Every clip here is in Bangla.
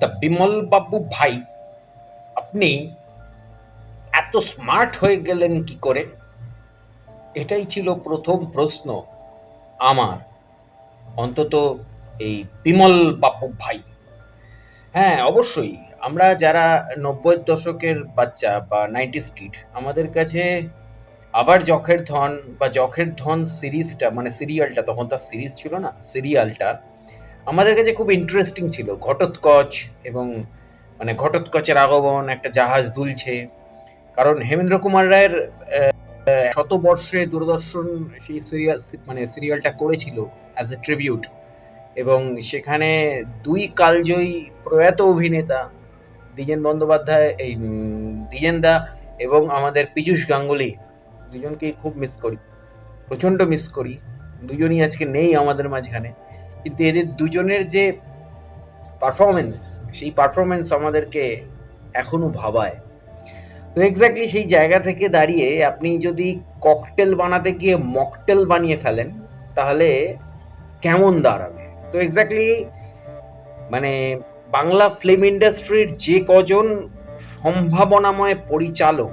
তা বিমল বাবু ভাই, আপনি এত স্মার্ট হয়ে গেলেন কি করে? এটাই ছিল প্রথম প্রশ্ন আমার, অন্তত এই বিমল বাবু ভাই। হ্যাঁ অবশ্যই, আমরা যারা নব্বই দশকের বাচ্চা বা নাইনটিস কিড, আমাদের কাছে আবার যখের ধন বা যখের ধন সিরিজটা মানে সিরিয়ালটা তখন তার সিরিজ ছিল না সিরিয়ালটা আমাদের কাছে খুব ইন্টারেস্টিং ছিল। ঘটোৎকচ এবং মানে ঘটোৎকচের আগমন একটা জাহাজ দুলছে। কারণ হেমেন্দ্র কুমার রায়ের শতবর্ষে দূরদর্শন সেই সিরিয়াল মানে সিরিয়ালটা করেছিল অ্যাজ এ ট্রিবিউট এবং সেখানে দুই কালজয়ী প্রয়াত অভিনেতা দ্বিজেন বন্দ্যোপাধ্যায় এই উম, দ্বিজেন দা এবং আমাদের পীযূষ গাঙ্গুলি দুজনকেই খুব মিস করি। প্রচণ্ড মিস করি। দুজনই আজকে নেই আমাদের মাঝখানে। কিন্তু এদের দুজনের যে পারফরমেন্স সেই পারফরমেন্স আমাদেরকে এখনও ভাবায়। তো এক্স্যাক্টলি সেই জায়গা থেকে দাঁড়িয়ে আপনি যদি ককটেল বানাতে গিয়ে মকটেল বানিয়ে ফেলেন, তাহলে কেমন দাঁড়াবে? তো এক্স্যাক্টলি মানে বাংলা ফিল্ম ইন্ডাস্ট্রির যে কজন সম্ভাবনাময় পরিচালক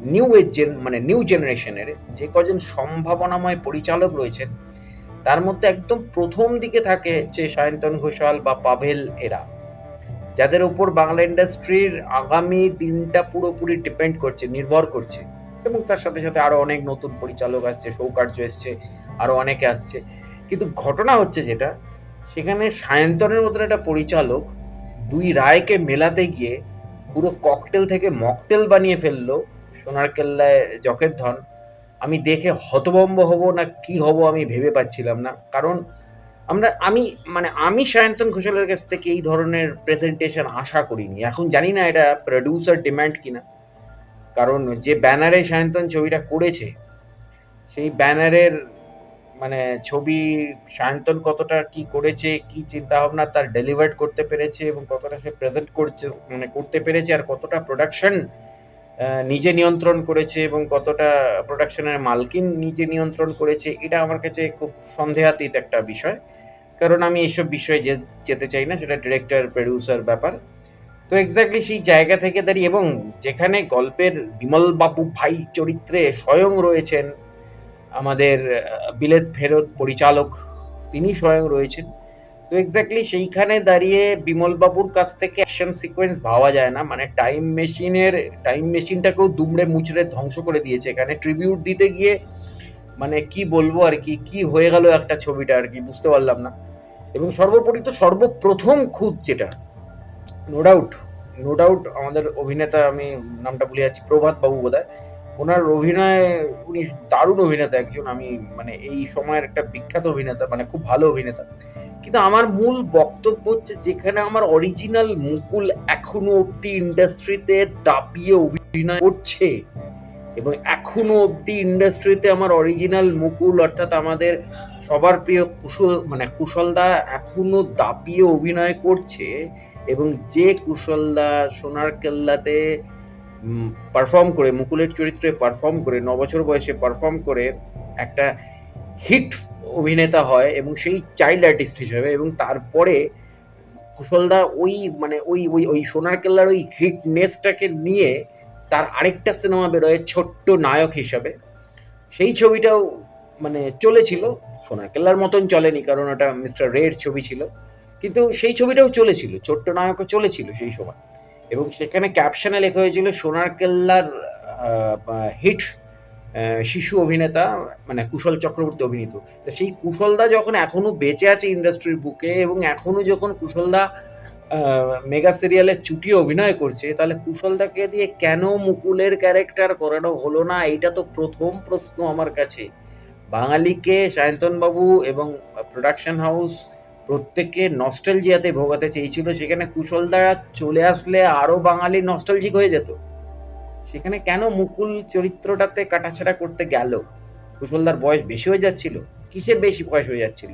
নিউ এজ মানে নিউ জেনারেশনের যে কজন সম্ভাবনাময় পরিচালক রয়েছেন তার মধ্যে একদম প্রথম দিকে থাকে যে সায়ন্তন ঘোষাল বা পাভেল এরা, যাদের উপর বাংলা ইন্ডাস্ট্রির আগামী দিনটা পুরোপুরি ডিপেন্ড করছে, নির্ভর করছে। এবং তার সাথে সাথে আরও অনেক নতুন পরিচালক আসছে, সৌকার্য এসছে আরও অনেকে আসছে। কিন্তু ঘটনা হচ্ছে যেটা, সেখানে সায়ন্তনের মতন একটা পরিচালক দুই রায়কে মেলাতে গিয়ে পুরো ককটেল থেকে মকটেল বানিয়ে ফেলল সোনার কেল্লায় জকের ধন। আমি দেখে হতভম্ব হব না কি হব আমি ভেবে পাচ্ছিলাম না। কারণ আমরা, আমি মানে আমি সায়ন্তন ঘোষালের কাছ থেকে এই ধরনের প্রেজেন্টেশন আশা করিনি। এখন জানি না এটা প্রডিউসার ডিমান্ড কিনা। কারণ যে ব্যানারে সায়ন্তন ছবিটা করেছে, সেই ব্যানারের মানে ছবি সায়ন্তন কতটা কি করেছে, কি চিন্তা ভাবনা তার ডেলিভার্ড করতে পেরেছে এবং কতটা সে প্রেজেন্ট করছে মানে করতে পেরেছে আর কতটা প্রোডাকশন নিজে নিয়ন্ত্রণ করেছে এবং কতটা প্রোডাকশনের মালকিন নিজে নিয়ন্ত্রণ করেছে, এটা আমার কাছে খুব সন্দেহাতীত একটা বিষয়। কারণ আমি এইসব বিষয়ে যে- যেতে চাই না, সেটা ডিরেক্টর প্রডিউসার ব্যাপার। তো এক্স্যাক্টলি সেই জায়গা থেকে দাঁড়িয়ে এবং যেখানে গল্পের বিমল বাবু ভাই চরিত্রে স্বয়ং রয়েছেন, আমাদের বিলেত ফেরত পরিচালক, তিনি স্বয়ং রয়েছেন। তো এক্স্যাক্টলি সেইখানে দাঁড়িয়ে বিমল বাবুর কাছ থেকে অ্যাকশন সিকোয়েন্স ভাবা যায় না। মানে টাইম মেশিনের টাইম মেশিনটাকেও দুমড়ে মুচড়ে ধ্বংস করে দিয়েছে। এখানে ট্রিবিউট দিতে গিয়ে মানে কি বলব আর কি কি হয়ে গেল একটা ছবিটা আর কি, বুঝতে পারলাম না। এবং সর্বোপরি তো সর্বপ্রথম খুদ যেটা নো ডাউট নো ডাউট আমাদের অভিনেতা, আমি নামটা ভুলে যাচ্ছি, প্রভাত বাবু বোধহয় ওনার অভিনয়, উনি দারুণ অভিনেতা একজন, আমি মানে এই সময়ের একটা বিখ্যাত অভিনেতা মানে খুব ভালো অভিনেতা। কিন্তু আমার মূল বক্তব্য হচ্ছে যেখানে আমার অরিজিনাল মুকুল এখনও অব্দি ইন্ডাস্ট্রিতে দাপিয়ে অভিনয় করছে। এবং এখনও অব্দি ইন্ডাস্ট্রিতে আমার অরিজিনাল মুকুল, অর্থাৎ আমাদের সবার প্রিয় কুশল মানে কুশলদা এখনও দাপিয়ে অভিনয় করছে। এবং যে কুশলদা সোনার কেল্লাতে পারফর্ম করে মুকুলের চরিত্রে পারফর্ম করে ন বছর বয়সে পারফর্ম করে একটা হিট অভিনেতা হয় এবং সেই চাইল্ড আর্টিস্ট হিসেবে এবং তারপরে কুশলদা ওই মানে ওই ওই ওই সোনার কেল্লার ওই হিটনেসটাকে নিয়ে তার আরেকটা সিনেমা বেরোয় ছোট্ট নায়ক হিসাবে। সেই ছবিটাও মানে চলেছিল। সোনার কেল্লার মতন চলেনি কারণ ওটা মিস্টার রের ছবি ছিল। কিন্তু সেই ছবিটাও চলেছিল। ছোট্ট নায়কও চলেছিল সেই সময়। এবং সেখানে ক্যাপশনে লেখা হয়েছিল সোনার কেল্লার হিট শিশু অভিনেতা মানে কুশল চক্রবর্তী অভিনীত। তো সেই কুশলদা যখন এখনও বেঁচে আছে ইন্ডাস্ট্রির বুকে এবং এখনও যখন কুশলদা মেগা সিরিয়ালে চুটিয়ে অভিনয় করছে, তাহলে কুশলদাকে দিয়ে কেন মুকুলের ক্যারেক্টার করানো হলো না? এইটা তো প্রথম প্রশ্ন আমার কাছে। বাঙালিকে সায়ন্তনবাবু এবং প্রোডাকশন হাউস প্রত্যেকে নস্টালজিয়াতে ভোগাতে চেয়েছিল। সেখানে কুশলদা চলে আসলে আরও বাঙালি নস্টালজিক হয়ে যেত। সেখানে কেন মুকুল চরিত্রটাতে কাটাছেড়া করতে গেল? কুশলদার বয়স বেশি হয়ে যাচ্ছিল। কিসের বেশি বয়স হয়ে যাচ্ছিল?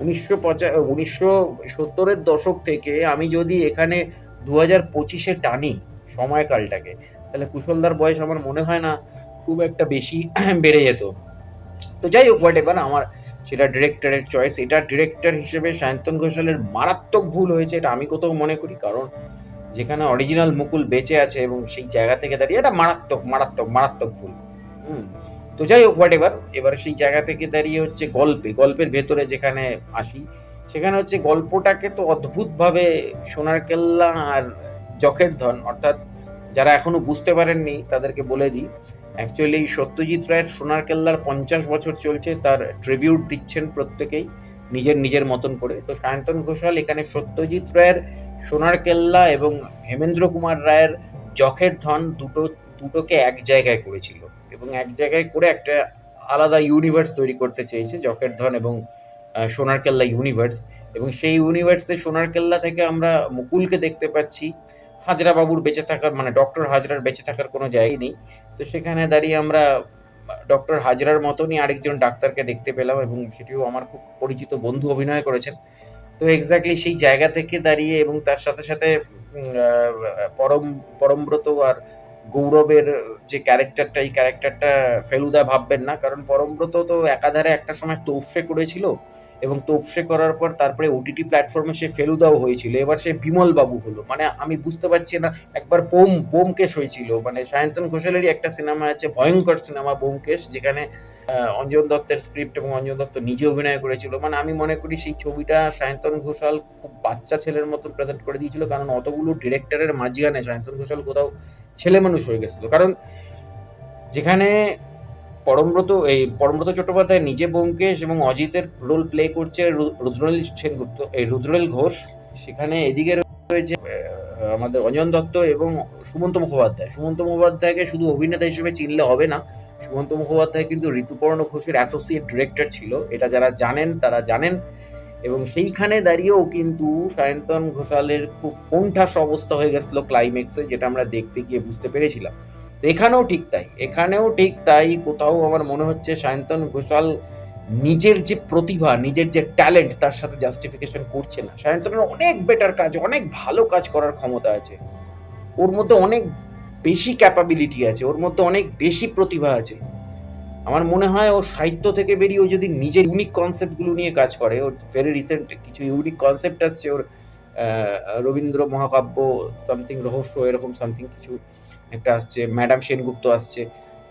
উনিশশো পঁচা উনিশশো সত্তরের দশক থেকে আমি যদি এখানে দু হাজার পঁচিশে টানি সময়কালটাকে, তাহলে কুশলদার বয়স আমার মনে হয় না খুব একটা বেশি বেড়ে যেত। তো যাই হোক হোয়াট এভার আমার সেটা ডিরেক্টরের চয়েস এটা ডিরেক্টর হিসেবে সায়ন্তন ঘোষালের মারাত্মক ভুল হয়েছে, এটা আমি কোথাও মনে করি। কারণ যেখানে অরিজিনাল মুকুল বেঁচে আছে এবং সেই জায়গা থেকে দাঁড়িয়ে এটা মারাত্মক মারাত্মক মারাত্মক ভুল। হুম, তো যাই হোক হোয়াট এবার এবার সেই জায়গা থেকে দাঁড়িয়ে হচ্ছে গল্পে, গল্পের ভেতরে যেখানে আসি, সেখানে হচ্ছে গল্পটাকে তো অদ্ভুতভাবে সোনার কেল্লা আর জখের ধন, অর্থাৎ যারা এখনও বুঝতে পারেননি, তাদেরকে বলে দিই। অ্যাকচুয়ালি সত্যজিৎ রায়ের সোনার কেল্লার পঞ্চাশ বছর চলছে, তার ট্রিবিউট দিচ্ছেন প্রত্যেকেই, নিজের নিজের মতন করে। তো সায়ন্তন ঘোষাল, এখানে সত্যজিৎ রায়ের সোনার কেল্লা এবং হেমেন্দ্র কুমার রায়ের জখের ধন দুটো, দুটোকে এক জায়গায় করেছিল এবং এক জায়গায় করে একটা আলাদা ইউনিভার্স তৈরি করতে চেয়েছে জখের ধন এবং সোনার কেল্লা ইউনিভার্স এবং সেই ইউনিভার্সে সোনার কেল্লা থেকে আমরা মুকুলকে দেখতে পাচ্ছি। হাজরা বাবুর বেঁচে থাকার মানে ডক্টর হাজরার বেঁচে থাকার কোনো জায়গাই নেই। তো সেখানে দাঁড়িয়ে আমরা, ডক্টর হাজরার মতনই আরেকজন ডাক্তারকে দেখতে পেলাম এবং সেটিও আমার খুব পরিচিত বন্ধু অভিনয় করেছেন। তো এক্স্যাক্টলি সেই জায়গা থেকে দাঁড়িয়ে এবং তার সাথে সাথে পরম, পরমব্রত আর গৌরবের যে ক্যারেক্টারটা এই ক্যারেক্টারটা ফেলুদা ভাববেন না, কারণ পরমব্রত তো একাধারে একটা সময় তোফসে করেছিল এবং তোপসে করার পর তারপরে ওটিটি প্ল্যাটফর্মে সে ফেলুদাও হয়েছিল। এবার সে বিমল বাবু হলো। মানে আমি বুঝতে পারছি না, একবার বোম বোমকেশ হয়েছিল। মানে সায়ন্তন ঘোষালেরই একটা সিনেমা আছে, ভয়ঙ্কর সিনেমা বোমকেশ যেখানে অঞ্জন দত্তের স্ক্রিপ্ট এবং অঞ্জন দত্ত নিজে অভিনয় করেছিল। মানে আমি মনে করি সেই ছবিটা সায়ন্তন ঘোষাল খুব বাচ্চা ছেলের মতন প্রেজেন্ট করে দিয়েছিল। কারণ অতগুলো ডিরেক্টরের মাঝখানে সায়ন্তন ঘোষাল কোথাও ছেলে মানুষ হয়ে গেছিল। কারণ যেখানে পরমব্রত, এই পরমব্রত চট্টোপাধ্যায় নিজে ব্যোমকেশ এবং অজিতের রোল প্লে করছে রুদ্রনীল সেনগুপ্ত, এই রুদ্রনীল ঘোষ। সেখানে এদিকে রয়েছে আমাদের অঞ্জন দত্ত এবং সুমন্ত মুখোপাধ্যায়। সুমন্ত মুখোপাধ্যায়কে শুধু অভিনেতা হিসেবে চিনলে হবে না, সুমন্ত মুখোপাধ্যায় কিন্তু ঋতুপর্ণ ঘোষের অ্যাসোসিয়েট ডিরেক্টর ছিল, এটা যারা জানেন তারা জানেন। এবং সেইখানে দাঁড়িয়েও কিন্তু সায়ন্তন ঘোষালের খুব কোণঠাস অবস্থা হয়ে গেছিল ক্লাইম্যাক্সে যেটা আমরা দেখতে গিয়ে বুঝতে পেরেছিলাম। এখানেও ঠিক তাই, এখানেও ঠিক তাই। কোথাও আমার মনে হচ্ছে সায়ন্তন ঘোষাল নিজের যে প্রতিভা, নিজের যে ট্যালেন্ট, তার সাথে জাস্টিফিকেশন করছে না। সায়ন্তনের অনেক বেটার কাজ, অনেক ভালো কাজ করার ক্ষমতা আছে। ওর মধ্যে অনেক বেশি ক্যাপাবিলিটি আছে, ওর মধ্যে অনেক বেশি প্রতিভা আছে। আমার মনে হয় ও সাহিত্য থেকে বেরিয়ে ও যদি নিজের ইউনিক কনসেপ্টগুলো নিয়ে কাজ করে, ওর ভেরি রিসেন্ট কিছু ইউনিক কনসেপ্ট আসছে ওর রবীন্দ্র মহাকাব্য সামথিং রহস্য, এরকম সামথিং কিছু। একটা আসছে ম্যাডাম সেনগুপ্ত আসছে।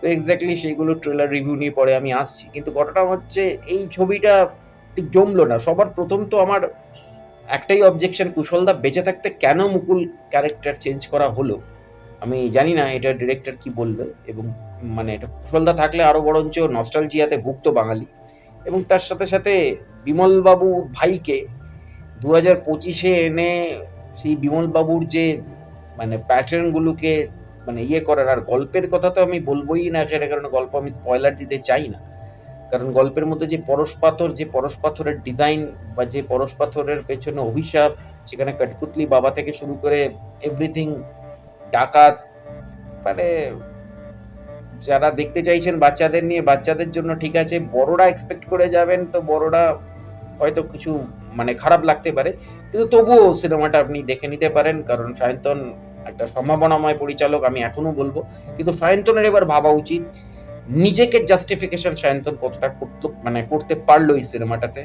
তো এক্স্যাক্টলি সেইগুলো ট্রেলার রিভিউ নিয়ে পরে আমি আসছি। কিন্তু ঘটনা হচ্ছে, এই ছবিটা ঠিক জমলো না। সবার প্রথম তো আমার একটাই অবজেকশন কুশলদা বেঁচে থাকতে কেন মুকুল ক্যারেক্টার চেঞ্জ করা হলো? আমি জানি না এটা ডিরেক্টর কি বলবে। এবং মানে এটা কুশলদা থাকলে আরও বরঞ্চ নস্টালজিয়াতে ভুক্ত বাঙালি। এবং তার সাথে সাথে বিমলবাবু ভাইকে দু হাজার পঁচিশে এনে সেই বিমলবাবুর যে মানে প্যাটার্নগুলোকে মানে ইয়ে করার, আর গল্পের কথা তো আমি বলবোই না সেটা কারণ গল্প আমি স্পয়লার দিতে চাই না। কারণ গল্পের মধ্যে যে পরশ পাথর, যে পরশ পাথরের ডিজাইন বা যে পরশ পাথরের পেছনে অভিশাপ, সেখানে কটপুতলি বাবা থেকে শুরু করে এভরিথিং ডাকাত মানে যারা দেখতে চাইছেন বাচ্চাদের নিয়ে, বাচ্চাদের জন্য ঠিক আছে, বড়রা এক্সপেক্ট করে যাবেন তো বড়রা হয়তো কিছু মানে খারাপ লাগতে পারে। কিন্তু তবুও সিনেমাটা আপনি দেখে নিতে পারেন, কারণ সায়ন্তন একটা সম্ভাবনাময় পরিচালক আমি এখনও বলব। কিন্তু সায়ন্তনের এবার ভাবা উচিত, নিজেকে জাস্টিফিকেশন সায়ন্তন কতটা করতে মানে করতে পারল এই সিনেমাটাতে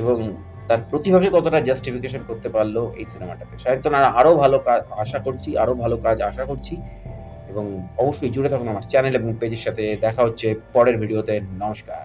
এবং তার প্রতিভাকে কতটা জাস্টিফিকেশন করতে পারল এই সিনেমাটাতে। সায়ন্তন আর আরও ভালো কাজ আশা করছি, আরও ভালো কাজ আশা করছি এবং অবশ্যই জুড়ে থাকুন আমার চ্যানেল এবং পেজের সাথে। দেখা হচ্ছে পরের ভিডিওতে নমস্কার।